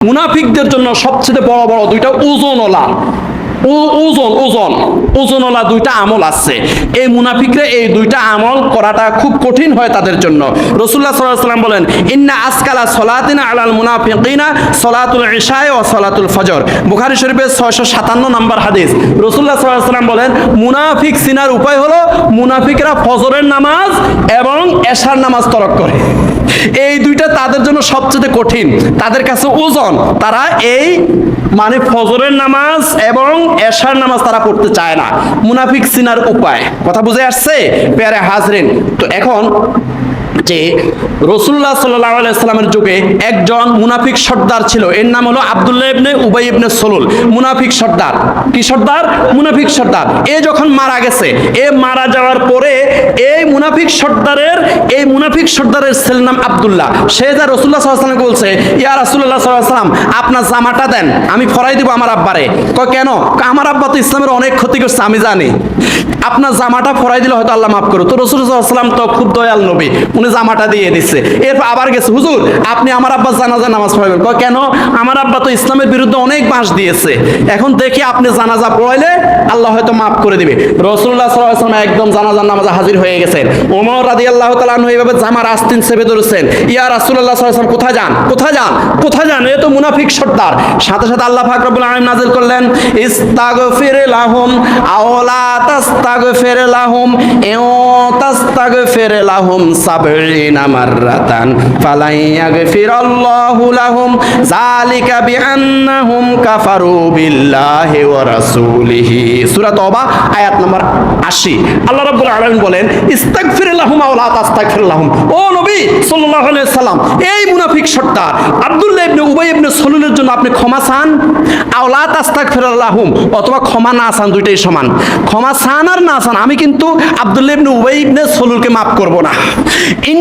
মুনাফিকদের জন্য সবচেয়ে বড় বড় দুইটা ওজন ও ওজন ওজন। ওজনওয়ালা দুইটা আমল আছে। এই মুনাফিকরা এই দুইটা আমল করাটা খুব কঠিন হয় তাদের জন্য। রসুল্লাহ সাল্লাহ সাল্লাম বলেন, ইন্না আসকালা সলাতিনা আলাল মুনাফিকিনা সলাতুল ইশায় ও সলাতুল ফজর। বুখারি শরীফের ছয়শো সাতান্ন নম্বর হাদিস। রসুল্লাহ সাল্লাহ সাল্লাম বলেন, মুনাফিক সিনার উপায় হলো মুনাফিকরা ফজরের নামাজ এবং এশার নামাজ তরক করে। এই দুইটা তাদের জন্য সবচেয়ে কঠিন। তাদের কাছে ওজন। তারা এই মানে ফজরের নামাজ এবং এশার নামাজ তারা পড়তে চায় না। মুনাফিক সিনার উপায়। কথা বুঝে আসছে? পেয়ারে হাজরিন। তো এখন যে রসুল্লাহ সাল্লাহ আলাইসাল্লামের যুগে একজন মুনাফিক সর্দার ছিল। এর নাম হলো আবদুল্লাহ ইবনে উবাই ইবনে সলুল। মুনাফিক সর্দার। কি সর্দার? মুনাফিক সর্দার। এ যখন মারা গেছে, এ মারা যাওয়ার পরে মুনাফিক সর্দারের, এই মুনাফিক সর্দারের ছেলের নাম আবদুল্লাহ। সে যা রসুল্লাহ সাল্লাহামকে বলছে, ইয়া রাসুল্লাহ সাল্লাহাম আপনার জামাটা দেন, আমি ফরাই দিব আমার আব্বারে। কয়, কেন? আমার আব্বা তো ইসলামের অনেক ক্ষতি করছে, আমি জানি। আপনার জামাটা ফরাই দিলে হয়তো আল্লাহ মাফ করো তো রসুল সাল্লাম তো খুব দয়াল নবী। উনি জামাটা দিয়ে দিচ্ছে এরপর আবার গেছে, হুজুর, আপনি আমার আব্বা জানাজা নামাজ পড়াবেন কেন? আমার আব্বা তো ইসলামের বিরুদ্ধে অনেক বাঁশ দিয়েছে। এখন দেখি আপনি জানাজা পড়াইলে আল্লাহ হয়তো মাফ করে দিবে। রসুল্লাহ সাল্লাম একদম জানাজার নামাজে হাজির হয়ে গেছেন। ওমর রাদি আল্লাহ তালু এইভাবে জামার আস্তিন চেপে ধরেছেন। ইয়া রাসুল্লাহ সাল্লাম কোথায় যান? কোথায় যান? কোথায় যান? এ তো মুনাফিক সর্দার। সাথে সাথে আল্লাহ ফাকরবুল আলম নাজিল করলেন, ইস্তাগফির লাহুম আওলা তাস্তাগফির লাহুম সাবঈনা মাররাতান। ফালাই ইয়াগফিরাল্লাহু লাহুম, যালিকা বিআন্নাহুম কাফারু বিল্লাহি ওয়া রাসূলিহি। সূরা তওবা, আয়াত নাম্বার 80 আল্লাহ রাব্বুল আলামিন বলেন ইস্তাগফির লাহুম লাহুম ও নবী সাল্লাল্লাহু আলাইহি সাল্লাম এই মুনাফিক সর্দার আব্দুল্লাহ ইবনে উবাই ইবনে সলুলের জন্য আপনি ক্ষমা চান? আওলা তাস্তাগফির অথবা ক্ষমা না চান দুইটাই সমান। ক্ষমা চান আর না আমি কিন্তু আব্দুল্লাহ ইবনে উবাই ইবনে সলুলকে করব না। ইন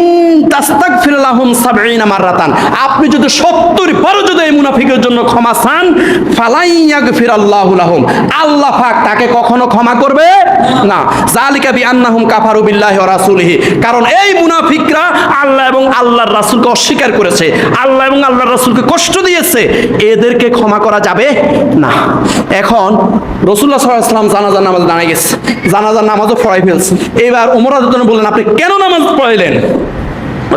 মাররাতান। আপনি যদি 70 বারো যদি এই মুনাফিকের জন্য ক্ষমা চান লাহুম। আল্লাহ পাক তাকে কখনো ক্ষমা করবে না। বিআন্নাহুম কাফারু বিল্লাহি ওয়া রাসূলিহি। কারণ এই মুনাফিকরা আল্লাহ এবং আল্লাহর রাসূলকে অস্বীকার করেছে। আল্লাহ এবং আল্লাহর রাসূলকে কষ্ট দিয়েছে। এদেরকে ক্ষমা করা যাবে না। এখন রসুল্লাহ সাল্লাম জানাজার নামাজ দাঁড়িয়ে গেছে। জানাজার নামাজও পড়াই ফেলছে। এবার ওমর আদুদ্দান বললেন, আপনি কেন নামাজ পড়াইলেন?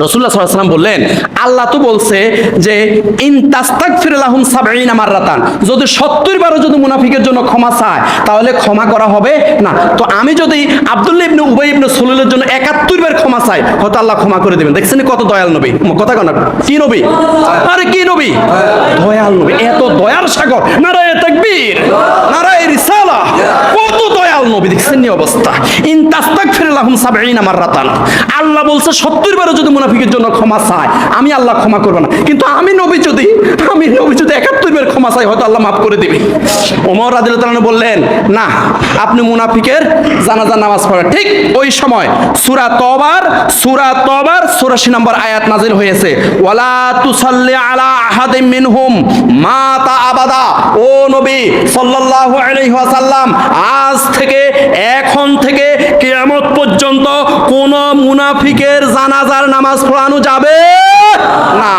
রসুল্লাহ সাল্লাম বললেন, আল্লাহ তো বলছে যে, ইন তাস্তাক ফিরালাহুম সাবঈনা মাররাতান, যদি সত্তর বারো যদি মুনাফিকের জন্য ক্ষমা চায়, তাহলে ক্ষমা করা হবে না। তো আমি যদি আব্দুল্লাহ ইবনে উবাই ইবনে সুলুলের জন্য একাত্তর বার ক্ষমা চাই, হয়তো আল্লাহ ক্ষমা করে দেবেন। দেখছেন কত দয়াল নবী? কথা কেন কি নবী? আরে কি নবী? দয়াল নবী, এত দয়ার সাগর। নারায় তাকবীর নারায় রিসালা কত দয়াল নবী অবস্থা? ইন তাস্তাক সাবঈনা আল্লাহ বলছে যদি মুনাফিকের জন্য ক্ষমা চায়, আমি আল্লাহ ক্ষমা করব না। কিন্তু আমি নবী যদি, আমি নবী যদি একাত্তর বার ক্ষমা চাই, হয়তো আল্লাহ করে ওমর রাদিল বললেন, না, আপনি মুনাফিকের জানাজা নামাজ পড়েন। ঠিক ওই সময় সুরা তবার সুরা তবার চুরাশি নম্বর আয়াত নাজিল হয়েছে। ওয়ালা তুসাল্লি আলা আহাদিম মিনহুম, মাতা আবাদা। ও নবী সাল্লাল্লাহু আলাইহি ওয়াসাল্লাম, আজ থেকে এখন থেকে কিয়ামত পর্যন্ত কোন মুনাফিকের জানাজার নামাজ পড়ানো যাবে না।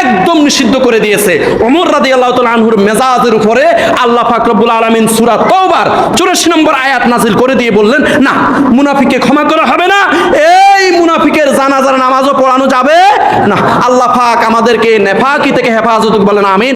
একদম নিষিদ্ধ করে দিয়েছে। ওমর রাদিয়াল্লাহু তাআলা আনহুর মেজাজের উপরে আল্লাহ পাক রব্বুল আলামিন সূরা তওবার 84 নম্বর আয়াত নাজিল করে দিয়ে বললেন, না, মুনাফিককে ক্ষমা করা হবে না, এই মুনাফিকের জানাজার নামাজও পড়ানো যাবে না। আল্লাহ পাক আমাদেরকে নেফাকি থেকে হেফাজত বলেন আমিন।